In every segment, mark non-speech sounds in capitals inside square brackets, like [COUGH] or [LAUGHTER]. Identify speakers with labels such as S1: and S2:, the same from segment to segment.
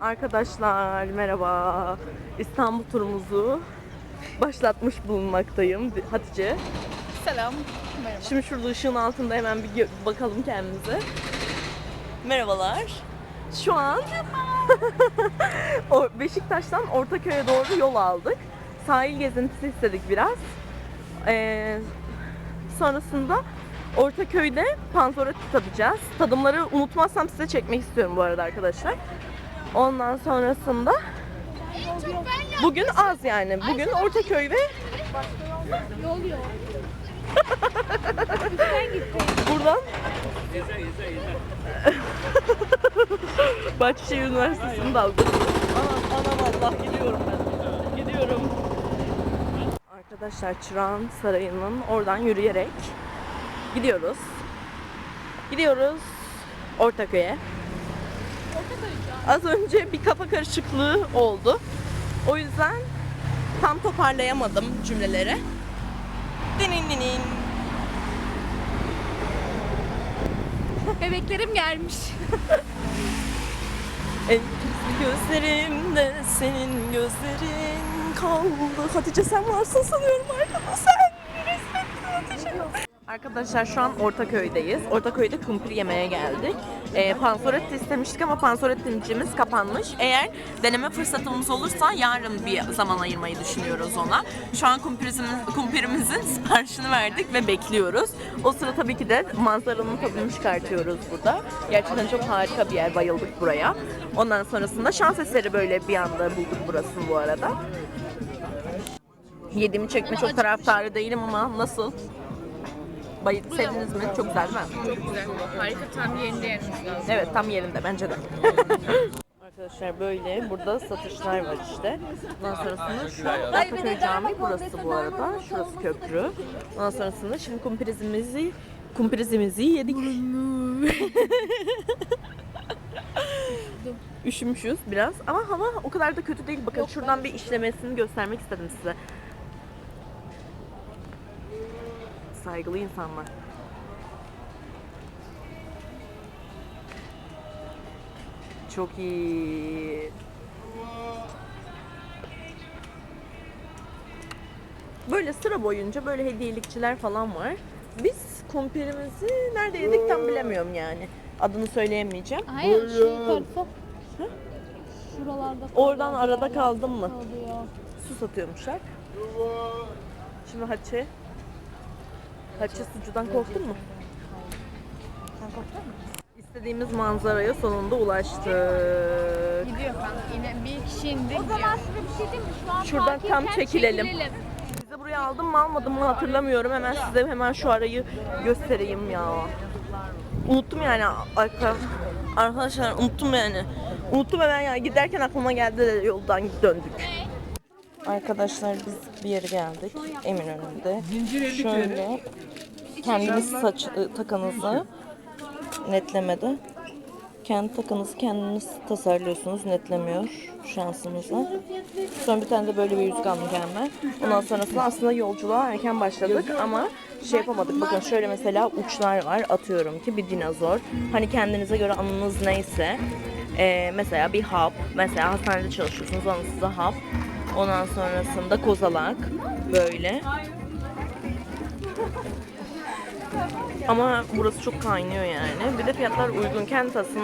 S1: Arkadaşlar merhaba. İstanbul turumuzu başlatmış bulunmaktayım. Hatice.
S2: Selam. Merhaba.
S1: Şimdi şurada ışığın altında hemen bir bakalım kendimize. Merhabalar. Şu an [LAUGHS] Beşiktaş'tan Ortaköy'e doğru yol aldık. Sahil gezintisi istedik biraz. Ee, sonrasında Ortaköy'de panzora tadacağız. Tadımları unutmazsam size çekmek istiyorum bu arada arkadaşlar. Ondan sonrasında bugün az yani. Bugün Ortaköy ve buradan [LAUGHS] Bahçeşehir Üniversitesi'nin dalgası. Anam anam Allah gidiyorum ben. Gidiyorum. Arkadaşlar Çırağan Sarayı'nın oradan yürüyerek gidiyoruz. Gidiyoruz Ortaköy'e. Az önce bir kafa karışıklığı oldu. O yüzden tam toparlayamadım cümleleri. Dinin dinin. [LAUGHS]
S2: Bebeklerim gelmiş. [LAUGHS]
S1: En küçük gözlerimde senin gözlerin kaldı. Hatice sen varsın sanıyorum arkada sen. Arkadaşlar şu an Ortaköy'deyiz. Ortaköy'de kumpir yemeye geldik. Ee, pansoretti istemiştik ama pansorettimcimiz kapanmış. Eğer deneme fırsatımız olursa yarın bir zaman ayırmayı düşünüyoruz ona. Şu an kumpirimizin, kumpirimizin [LAUGHS] siparişini verdik ve bekliyoruz. O sıra tabii ki de manzaranın tadını çıkartıyoruz burada. Gerçekten çok harika bir yer. Bayıldık buraya. Ondan sonrasında şans eseri böyle bir anda bulduk burasını bu arada. Yediğimi çekme çok taraftarı değilim ama nasıl? Bayı sevdiniz mi? Çok güzel değil mi?
S2: Güzel. Harika tam yerinde yenmiş lazım.
S1: Evet tam yerinde bence de. [LAUGHS] Arkadaşlar böyle burada satışlar var işte. Ondan sonrasında şu Ortaköy Camii burası bu arada. Şurası köprü. Ondan sonrasında şimdi kumpirizimizi kumpirizimizi yedik. Üşümüşüz biraz ama hava o kadar da kötü değil. Bakın şuradan bir işlemesini göstermek istedim size. Saygılı insanlar. Çok iyi. Böyle sıra boyunca böyle hediyelikçiler falan var. Biz kumpirimizi nerede yedik tam bilemiyorum yani. Adını söyleyemeyeceğim.
S2: Hayır şu tarafa. Şuralarda
S1: Oradan arada kaldım mı?
S2: kalıyor.
S1: Su satıyormuşlar. Şimdi Hatice. Hatice sucudan korktun mu?
S2: Sen korktun mu?
S1: İstediğimiz manzaraya sonunda ulaştık.
S2: Gidiyor kanka. Yine bir kişi indi O zaman size bir şey diyeyim mi? Şu an
S1: Şuradan tam çekilelim. Size buraya aldım mı almadım mı hatırlamıyorum. Hemen size hemen şu arayı göstereyim ya. Unuttum yani arka, arkadaşlar unuttum yani. Unuttum hemen yani giderken aklıma geldi de yoldan döndük. Arkadaşlar biz bir yere geldik Eminönü'nde. Şöyle kendiniz saç ı, takanızı netlemede kendi takınızı kendiniz tasarlıyorsunuz netlemiyor şansınıza. Sonra bir tane de böyle bir yüzük aldım kendime. Ondan sonrasında aslında yolculuğa erken başladık ama şey yapamadık. Bakın şöyle mesela uçlar var. Atıyorum ki bir dinozor. Hani kendinize göre anınız neyse. Ee, mesela bir hap. Mesela hastanede çalışıyorsunuz. Alın size hap. Ondan sonrasında kozalak. Böyle. Ama burası çok kaynıyor yani. Bir de fiyatlar uygun. Kendi tasın,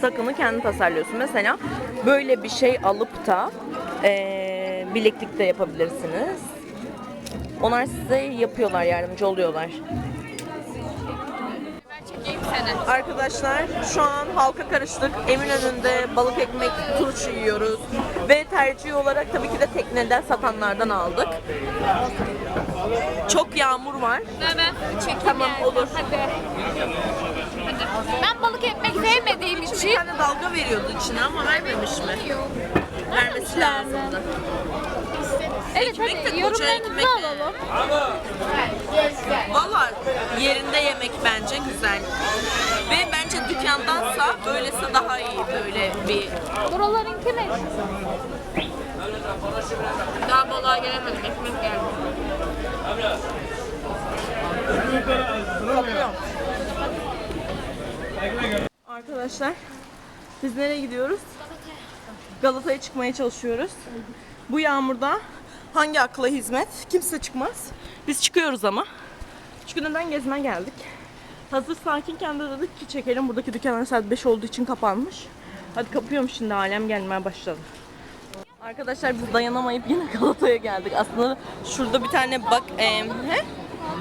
S1: sakını kendi tasarlıyorsun. Mesela böyle bir şey alıp da eee bileklik de yapabilirsiniz. Onlar size yapıyorlar, yardımcı oluyorlar. Arkadaşlar şu an halka karıştık. Eminönü'nde balık ekmek turşu yiyoruz. Ve tercih olarak tabii ki de tekneden satanlardan aldık. Çok yağmur var.
S2: Ben ben çekeyim
S1: Tamam,
S2: yani.
S1: olur.
S2: Hadi. Hadi. Ben balık ekmek sevmediğim
S1: Bir
S2: için
S1: tane dalga veriyordu içine ama vermemiş mi? Vermesi lazımdı.
S2: Evet
S1: Ekmek de
S2: hadi yorumlarınızı alalım.
S1: Valla yerinde yemek bence güzel. Ve bence dükkandansa böylesi daha iyi böyle bir...
S2: Buralarınki ne?
S1: Daha balığa gelemedim ekmek geldi. Arkadaşlar biz nereye gidiyoruz? Galata'ya çıkmaya çalışıyoruz. Bu yağmurda hangi akla hizmet? Kimse çıkmaz. Biz çıkıyoruz ama. Çünkü neden gezmeye geldik. Hazır sakinken de dedik ki çekelim. Buradaki dükkanlar saat 5 olduğu için kapanmış. Hadi kapıyorum şimdi alem gelmeye başladı. Arkadaşlar biz dayanamayıp yine Galata'ya geldik. Aslında şurada bir tane bak... E, he?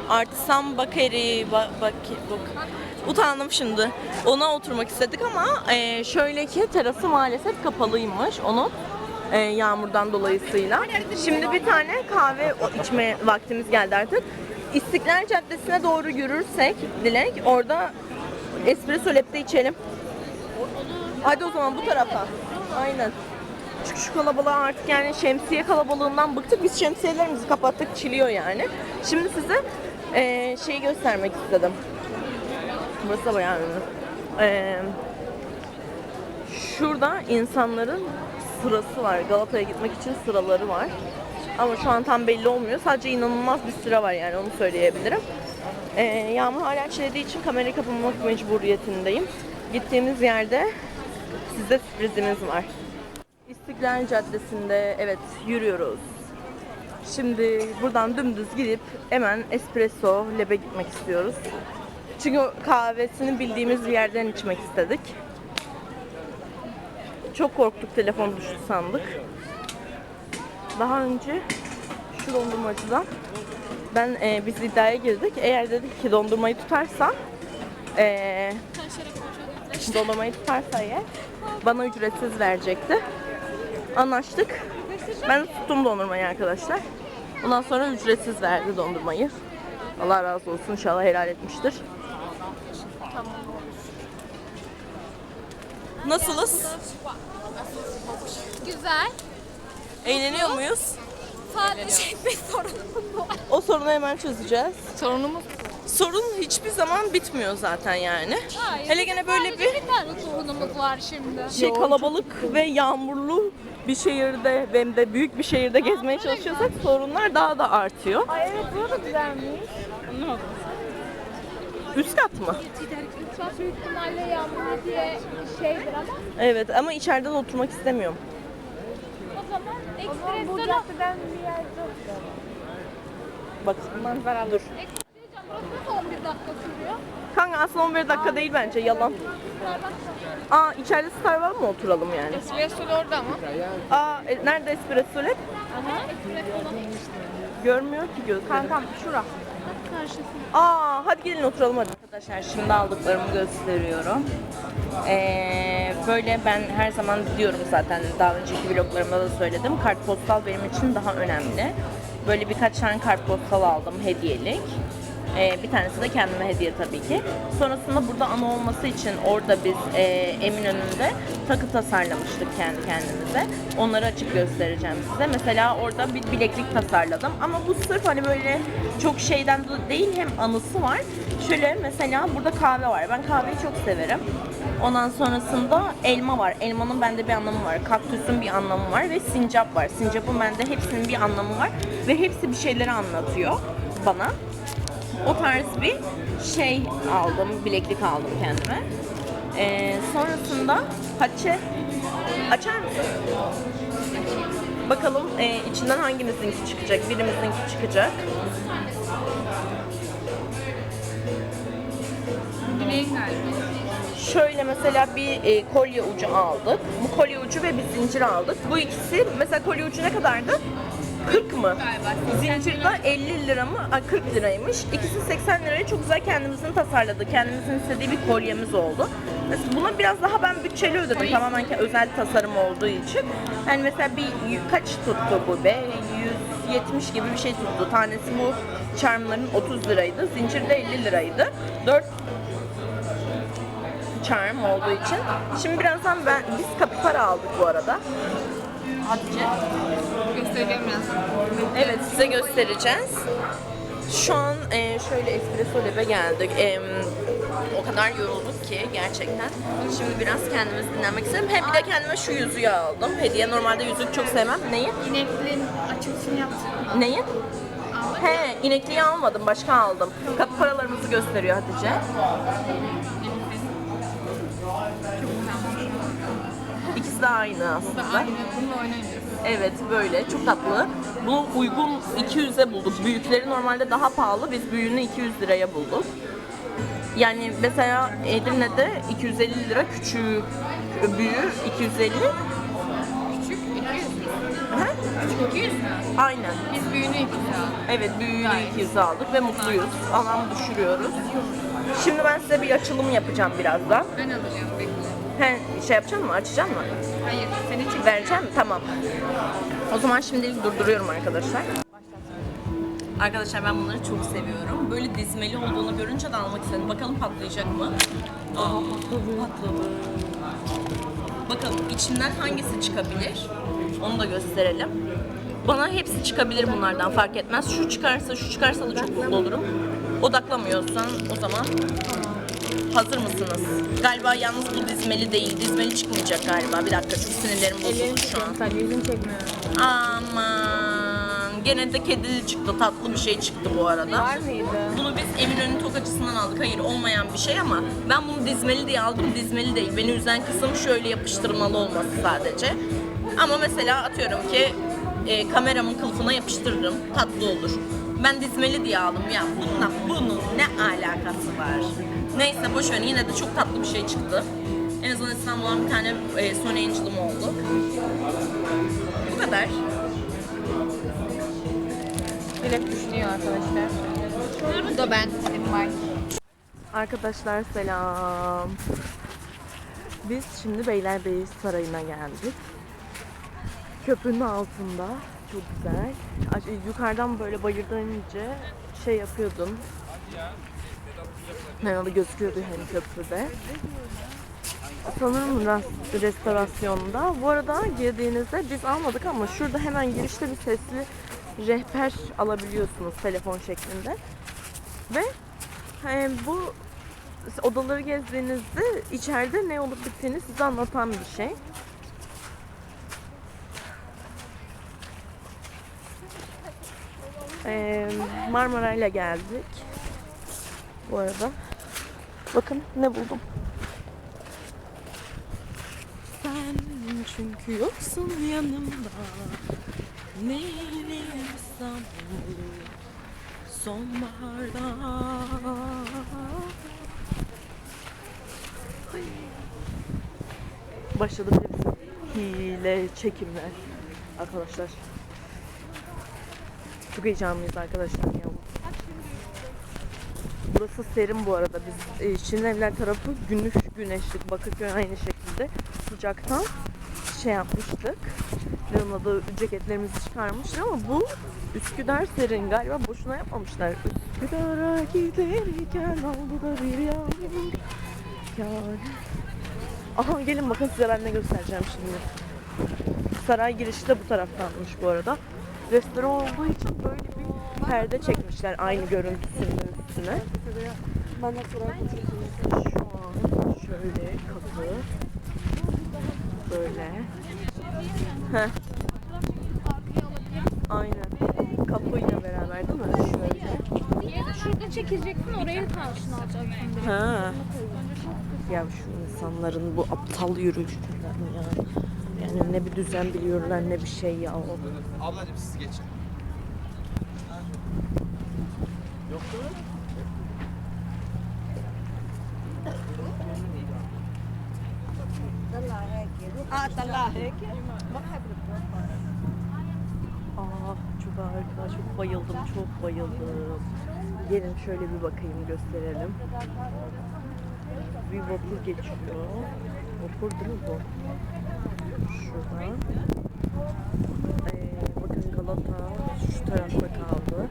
S1: Artisan Bakeri... Ba, bak, bak. Utandım şimdi. Ona oturmak istedik ama e, şöyle ki terası maalesef kapalıymış onun. e, yağmurdan dolayısıyla. Şimdi bir tane kahve içme vaktimiz geldi artık. İstiklal Caddesi'ne doğru yürürsek Dilek orada espresso lab'de içelim. Hadi o zaman bu tarafa. Aynen. Çünkü şu kalabalığa artık yani şemsiye kalabalığından bıktık. Biz şemsiyelerimizi kapattık, çiliyor yani. Şimdi size eee şeyi göstermek istedim. Burası da bayağı ünlü. Eee, şurada insanların sırası var. Galata'ya gitmek için sıraları var. Ama şu an tam belli olmuyor. Sadece inanılmaz bir sıra var yani onu söyleyebilirim. Eee yağmur hala çilediği için kamerayı kapamak mecburiyetindeyim. Gittiğimiz yerde size sürprizimiz var. İstiklal Caddesi'nde evet yürüyoruz. Şimdi buradan dümdüz gidip hemen espresso lab'e gitmek istiyoruz. Çünkü kahvesini bildiğimiz bir yerden içmek istedik. Çok korktuk telefon düştü sandık. Daha önce şu dondurmacıdan ben e, biz iddiaya girdik. Eğer dedik ki dondurmayı tutarsa e, dondurmayı tutarsa eğer bana ücretsiz verecekti. Anlaştık. Ben tuttum dondurmayı arkadaşlar. Ondan sonra ücretsiz verdi dondurmayı. Allah razı olsun inşallah helal etmiştir. Nasılız?
S2: Güzel.
S1: Eğleniyor muyuz?
S2: Sadece çekmek sorunumuz var.
S1: O sorunu hemen çözeceğiz.
S2: Sorunumuz
S1: Sorun hiçbir zaman bitmiyor zaten yani.
S2: Hayır.
S1: Hele gene böyle bir
S2: bir tane sorunumuz var şimdi.
S1: şey kalabalık ve yağmurlu bir şehirde hem de büyük bir şehirde gezmeye çalışıyorsak sorunlar daha da artıyor.
S2: Ay evet burada güzelmiş.
S1: Üst kat mı?
S2: Lütfen büyük ihtimalle yağmur diye şeydir ama
S1: Evet ama içeride de oturmak istemiyorum.
S2: o zaman ekstra bu caddeden bir yer yok.
S1: Bak manzara dur.
S2: Ekstra burası da 11 dakika sürüyor.
S1: Kanka aslında 11 dakika değil bence yalan. Aa içeride Star var mı oturalım yani?
S2: Espresso orada ama.
S1: Aa e, nerede espresso lab?
S2: Aha.
S1: Görmüyor ki gözlerim.
S2: Kankam şura.
S1: Aa hadi gelin oturalım hadi. Arkadaşlar şimdi aldıklarımı gösteriyorum. Ee, böyle ben her zaman diyorum zaten daha önceki vloglarımda da söyledim. Kartpostal benim için daha önemli. Böyle birkaç tane kartpostal aldım hediyelik. Ee, bir tanesi de kendime hediye tabii ki. Sonrasında burada ana olması için orada biz e, Eminönü'nde takı tasarlamıştık kendi kendimize. Onları açıp göstereceğim size. Mesela orada bir bileklik tasarladım. Ama bu sırf hani böyle çok şeyden de değil hem anısı var. Şöyle mesela burada kahve var. Ben kahveyi çok severim. Ondan sonrasında elma var. Elmanın bende bir anlamı var. Kaktüsün bir anlamı var ve sincap var. Sincapın bende hepsinin bir anlamı var ve hepsi bir şeyleri anlatıyor bana. O tarz bir şey aldım, bileklik aldım kendime. Ee, sonrasında Hatice açar mısın? Bakalım e, içinden hangimizinki çıkacak? Birimizinki çıkacak. Şöyle mesela bir e, kolye ucu aldık. Bu kolye ucu ve bir zincir aldık. Bu ikisi mesela kolye ucu ne kadardı? 40 mı?
S2: Galiba.
S1: Zincir de 50 lira mı? Ay, 40 liraymış. İkisi 80 liraya çok güzel kendimizin tasarladı. Kendimizin istediği bir kolyemiz oldu. Mesela buna biraz daha ben bütçeli ödedim. Tamamen ke- özel tasarım olduğu için. Yani mesela bir kaç tuttu bu be? 170 gibi bir şey tuttu. Tanesi bu charmların 30 liraydı. Zincir de 50 liraydı. 4 charm olduğu için. Şimdi birazdan ben biz kapipara aldık bu arada. Hatice.
S2: Göstereceğim biraz.
S1: Evet size göstereceğiz. Şu an e, şöyle espresso lab'e geldik. E, o kadar yorulduk ki gerçekten. Şimdi biraz kendimizi dinlenmek istedim. Hem bir de kendime şu yüzüğü aldım. Hediye normalde yüzük çok sevmem. Neyi?
S2: İneklerin açılışını yaptık.
S1: Neyi? He, inekliği almadım, başka aldım. Kapı paralarımızı gösteriyor Hatice. İkisi de aynı aslında.
S2: aynı. Bununla.
S1: Evet böyle çok tatlı. Bunu uygun 200'e bulduk. Büyükleri normalde daha pahalı. Biz büyüğünü 200 liraya bulduk. Yani mesela Edirne'de 250 lira küçüğü, büyüğü 250.
S2: Küçük 200 mü?
S1: Hı?
S2: Küçük 200 mü?
S1: Aynen.
S2: Biz büyüğünü 200 aldık.
S1: Evet büyüğünü 200 aldık ve mutluyuz. Alan düşürüyoruz. Şimdi ben size bir açılım yapacağım birazdan.
S2: Ben alacağım.
S1: He, şey yapacak mı? Açacak mı?
S2: Hayır seni çek.
S1: Vereceğim mi? Tamam. O zaman şimdilik durduruyorum arkadaşlar. Arkadaşlar ben bunları çok seviyorum. Böyle dizmeli olduğunu görünce de almak istedim. Bakalım patlayacak mı? Aa, patladı. Patladı. Bakalım içinden hangisi çıkabilir? Onu da gösterelim. Bana hepsi çıkabilir bunlardan fark etmez. Şu çıkarsa şu çıkarsa da çok mutlu olurum. Odaklamıyorsan o zaman hazır mısınız? Galiba yalnız bu dizmeli değil. Dizmeli çıkmayacak galiba. Bir dakika çok sinirlerim bozuldu şu an.
S2: Sen çekmiyor.
S1: Aman. Gene de kedili çıktı. Tatlı bir şey çıktı bu arada.
S2: Var mıydı?
S1: Bunu biz Eminönü tokacısından aldık. Hayır olmayan bir şey ama ben bunu dizmeli diye aldım. Dizmeli değil. Beni üzen kısım şöyle yapıştırmalı olması sadece. Ama mesela atıyorum ki e, kameramın kılıfına yapıştırırım. Tatlı olur. Ben dizmeli diye aldım. Ya bununla bunun ne alakası var? Neyse boş verin. Yine de çok tatlı bir şey çıktı. En azından İstanbul'dan bir tane e, Sony Angel'ım oldu. Bu kadar.
S2: Dilek düşünüyor arkadaşlar. Bu da ben.
S1: Arkadaşlar selam. Biz şimdi Beylerbeyi Sarayı'na geldik. Köprünün altında. Çok güzel. Aş- Yukarıdan böyle bayırdan inince şey yapıyordum. Merhaba gözüküyordu hani köprüde. Sanırım ras- restorasyonda. Bu arada girdiğinizde biz almadık ama şurada hemen girişte bir sesli rehber alabiliyorsunuz telefon şeklinde. Ve e, bu odaları gezdiğinizde içeride ne olup bittiğini size anlatan bir şey. Ee, Marmaray'la geldik. Bu arada. Bakın ne buldum. Sen çünkü yoksun yanımda. Neyim İstanbul sonbaharda. Ay. Başladı hile çekimler arkadaşlar. Çok heyecanlıyız arkadaşlar ya. Burası serin bu arada. Biz e, Şirin Evler tarafı günüş güneşlik. Bakırköy aynı şekilde sıcaktan şey yapmıştık. Onun adı ceketlerimizi çıkarmıştık ama bu Üsküdar serin galiba boşuna yapmamışlar. Üsküdar'a giderken aldı da bir yağmur. Yani. Aha gelin bakın size ben ne göstereceğim şimdi. Saray girişi de bu taraftanmış bu arada. Restoran olduğu için böyle bir perde çekmişler aynı görüntüsünün üstüne. Şu an şöyle kapı. Böyle. Heh. Aynen. Kapıyla beraber değil mi? Şöyle.
S3: Şurada çekeceksin oraya karşına alacaksın.
S1: Ha. Ya şu insanların bu aptal yürüyüşler ya. Yani ne bir düzen biliyorlar ne bir şey ya.
S4: Ablacığım siz geçin.
S1: Aa çok harika, çok bayıldım, çok bayıldım. Gelin şöyle bir bakayım gösterelim. Bir vapur geçiyor. Vapur değil mi bu? Şuradan. Ee, bakın Galata şu tarafta kaldı.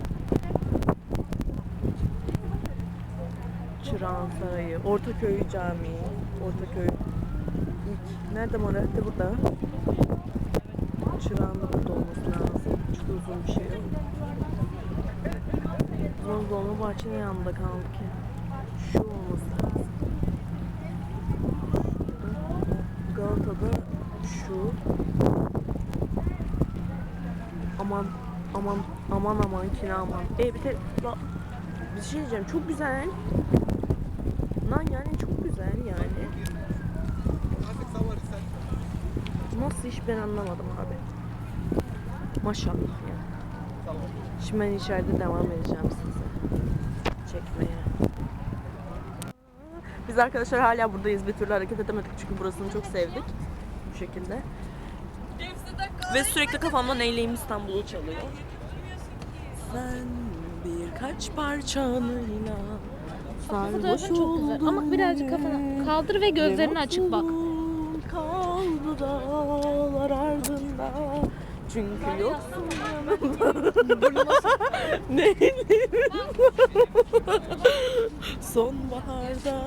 S1: Çırağan Sarayı, Ortaköy Camii, Ortaköy ilk nerede Morat'ta burada. Çırağında burada olması lazım. Çok uzun bir şey yok. Zaman Dolmabahçe'nin yanında kaldı ki. Şu olması lazım. Galata'da şu. Aman aman aman aman kira aman. E bir de la, bir şey diyeceğim çok güzel. Lan yani çok güzel yani. Nasıl hiç ben anlamadım abi. Maşallah ya. Şimdi ben içeride devam edeceğim size. Çekmeye. Biz arkadaşlar hala buradayız. Bir türlü hareket edemedik çünkü burasını çok sevdik. Bu şekilde. Ve sürekli kafamda Neyleyim İstanbul'u çalıyor. Sen birkaç parçanıyla sarhoş
S3: çok güzel. Ama birazcık kafanı kaldır ve gözlerini açık bak.
S1: Kaldı dağlar ardında Çünkü yoksun yanımda [LAUGHS] Neylim [LAUGHS] Sonbaharda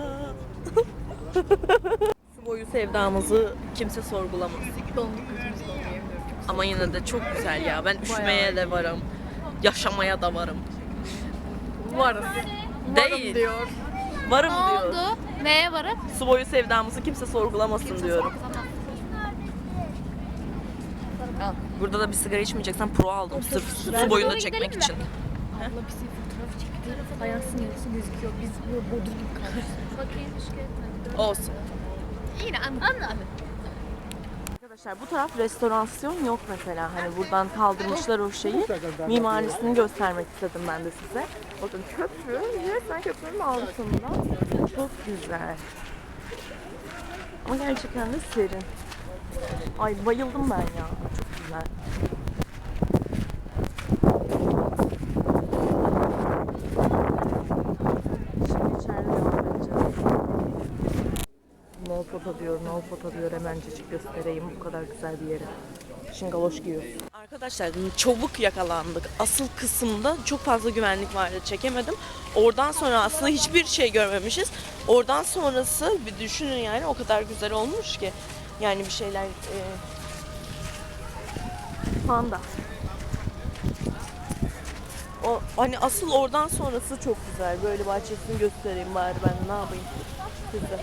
S1: [LAUGHS] boyu sevdamızı kimse sorgulamaz Ama yine de çok güzel ya ben üşümeye de varım Yaşamaya da varım
S2: Varız.
S1: Değil
S2: diyor.
S1: Varım
S3: Ne
S1: diyor
S3: oldu? Neye varıp?
S1: Su boyu sevdamızı kimse sorgulamasın diyorum. Burada da bir sigara içmeyeceksen pro aldım sırf su boyunda
S3: Doğru
S1: çekmek
S3: gidelim mi?
S1: için.
S2: Abla bizim fotoğraf çekti. Fayansın yarısı gözüküyor. Biz bu bodur gibi kaldık.
S3: Bakayım
S1: Olsun.
S2: Yine anladım.
S1: Arkadaşlar bu taraf restorasyon yok mesela. Hani buradan kaldırmışlar o şeyi. Mimarisini göstermek istedim ben de size. Bakın köprü, resmen köprünün altında. Çok güzel. Ama gerçekten de serin. Ay bayıldım ben ya. Çok güzel. Şimdi içeride devam edeceğiz. No foto diyor, no foto diyor. Hemencecik göstereyim bu kadar güzel bir yeri. Şingaloş giyiyoruz. Arkadaşlar çabuk yakalandık. Asıl kısımda çok fazla güvenlik vardı çekemedim. Oradan sonra aslında hiçbir şey görmemişiz. Oradan sonrası bir düşünün yani o kadar güzel olmuş ki. Yani bir şeyler... E... Panda. O, hani asıl oradan sonrası çok güzel. Böyle bahçesini göstereyim bari ben ne yapayım size.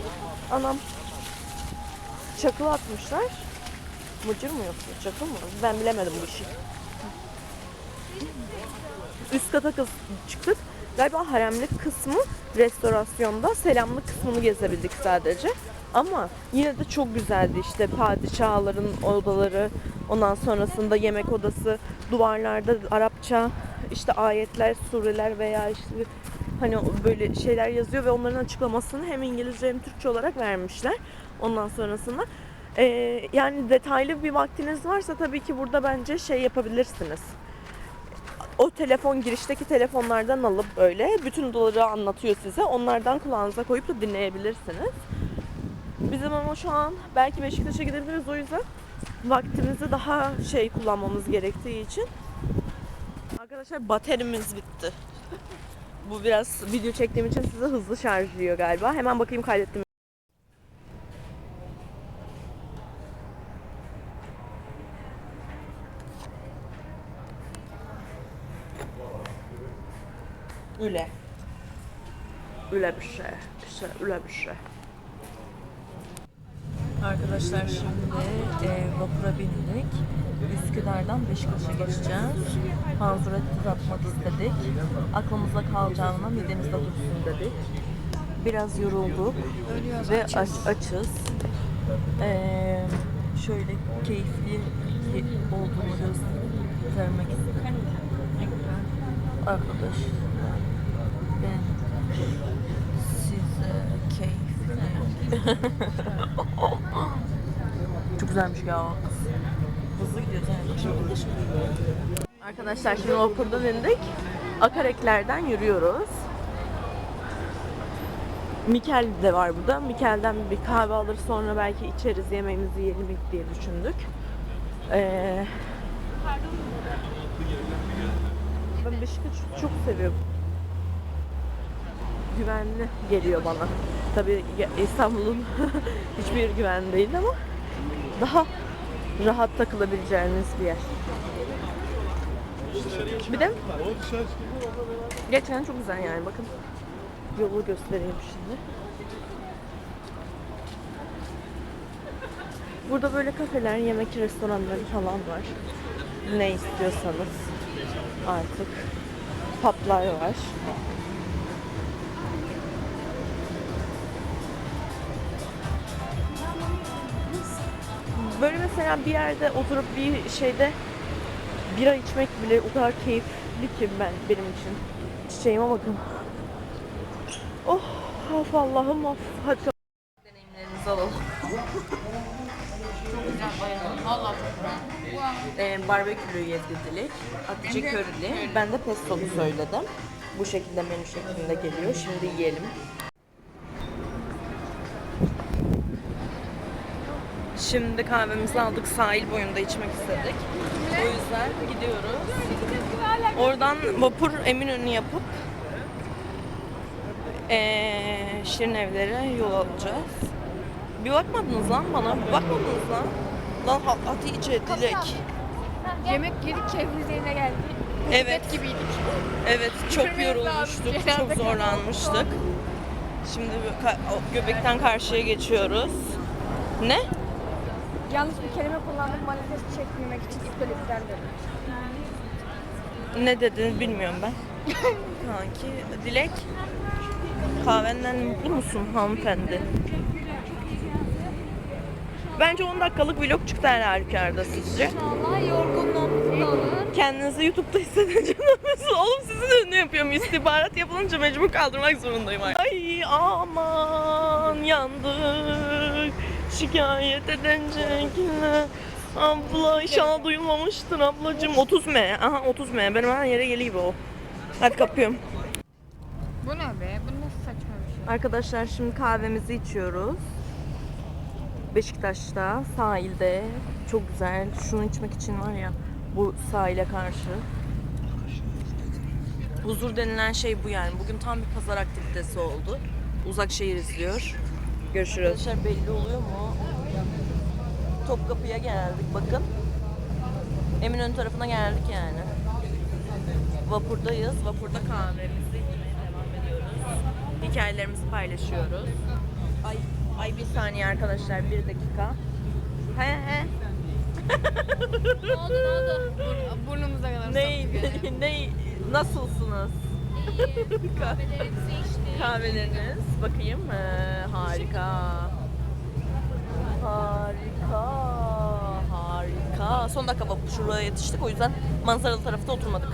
S1: Anam çakıl atmışlar. Mıcır mı yoksa çakıl mı? Ben bilemedim bu işi. Üst kata kız çıktık. Galiba haremlik kısmı restorasyonda. Selamlık kısmını gezebildik sadece. Ama yine de çok güzeldi işte padişahların odaları, ondan sonrasında yemek odası, duvarlarda Arapça işte ayetler, sureler veya işte hani böyle şeyler yazıyor ve onların açıklamasını hem İngilizce hem Türkçe olarak vermişler. Ondan sonrasında ee, yani detaylı bir vaktiniz varsa tabii ki burada bence şey yapabilirsiniz. O telefon girişteki telefonlardan alıp böyle bütün odaları anlatıyor size. Onlardan kulağınıza koyup da dinleyebilirsiniz. Bizim ama şu an belki Beşiktaş'a gidebiliriz o yüzden vaktimizi daha şey kullanmamız gerektiği için. Arkadaşlar baterimiz bitti. Bu biraz video çektiğim için size hızlı şarjlıyor galiba. Hemen bakayım kaydettim. Öyle. Öyle bir şey. İşte öyle bir şey. Arkadaşlar şimdi e, vapura bindik. Üsküdar'dan Beşiktaş'a geçeceğiz. Panzura tur atmak istedik. Aklımızda kalacağına midemizde dursun dedik. Biraz yorulduk ve aç, açız. E, şöyle keyifli olduğunu göstermek istedim. Arkadaş size keyifli [LAUGHS] Çok güzelmiş ya. Hızlı gidiyoruz yani. Arkadaşlar şimdi vapurdan indik. Akareklerden yürüyoruz. Mikel de var burada. Mikel'den bir kahve alır sonra belki içeriz yemeğimizi yiyelim diye düşündük. Ee, ben Beşiktaş'ı çok seviyorum. Güvenli geliyor bana. Tabii İstanbul'un [LAUGHS] hiçbir güvenli değil ama daha rahat takılabileceğiniz bir yer. Bir de geçen çok güzel yani bakın. Yolu göstereyim şimdi. Burada böyle kafeler, yemek restoranları falan var. Ne istiyorsanız artık. Publar var. Böyle mesela bir yerde oturup bir şeyde bira içmek bile o kadar keyifli ki ben benim için. Çiçeğime bakın. Oh, of Allah'ım of. Hadi. Deneyimlerinizi alalım.
S2: Allah çok güzel.
S1: Ee, barbekülü yedilik, Hatice körili. Ben de pestolu söyledim. Bu şekilde menü şeklinde geliyor. Şimdi yiyelim. Şimdi kahvemizi aldık. Sahil boyunda içmek istedik. O yüzden gidiyoruz. Oradan vapur Eminönü yapıp ee, Şirin evlere yol alacağız. Bir bakmadınız lan bana. Bir bakmadınız lan. Lan Ha- Hatice, Dilek.
S2: Yemek yedik keyfimiz yerine geldi.
S1: Evet.
S2: gibiydik.
S1: Evet çok
S2: Bitirmemiz
S1: yorulmuştuk, çok zorlanmıştık. Şimdi bu ka- o göbekten karşıya geçiyoruz. Ne?
S2: Yanlış bir kelime kullandım manifest çekmemek için iptal iptal dedim.
S1: Ne dediğini bilmiyorum ben. [LAUGHS] Kanki, Dilek. Kahvenden mutlu musun hanımefendi? Bence 10 dakikalık vlog çıktı her halükarda sizce.
S2: Allah yorgunluğumuzu da alır.
S1: Kendinizi YouTube'da yapıyorsunuz? [LAUGHS] Oğlum sizin ünlü yapıyorum. İstihbarat yapılınca mecbur kaldırmak zorundayım artık. Ay aman yandık. Şikayet edecekler. Abla inşallah duyulmamıştır ablacığım. 30 M. Aha 30 M. Benim her yere geliyor o. Hadi kapıyorum.
S2: Bu ne be? Bu nasıl saçma bir şey?
S1: Arkadaşlar şimdi kahvemizi içiyoruz. Beşiktaş'ta, sahilde. Çok güzel. Şunu içmek için var ya bu sahile karşı. Huzur denilen şey bu yani. Bugün tam bir pazar aktivitesi oldu. Uzak şehir izliyor. Görüşürüz. Arkadaşlar belli oluyor mu? Topkapı'ya geldik bakın. Eminönü tarafına geldik yani. Vapurdayız. Vapurda kahvemizi içmeye devam ediyoruz. Hikayelerimizi paylaşıyoruz. Ay, ay bir saniye arkadaşlar bir dakika. He he.
S2: ne oldu ne oldu? Bur- [LAUGHS] burnumuza kadar
S1: Ne, ne, nasılsınız? [LAUGHS]
S2: Kahvelerimizi içtik.
S1: Kahveleriniz bakayım. Ee, harika. Harika. Harika. Son dakika vapur şuraya yetiştik. O yüzden manzaralı tarafta oturmadık.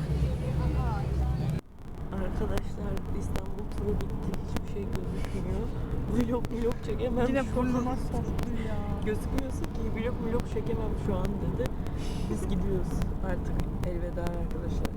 S1: Arkadaşlar İstanbul turu bitti. Hiçbir şey gözükmüyor. Vlog vlog çekemem Yine burnuma soktu ya. Gözükmüyorsun ki vlog vlog çekemem şu an dedi. Biz gidiyoruz artık. Elveda arkadaşlar.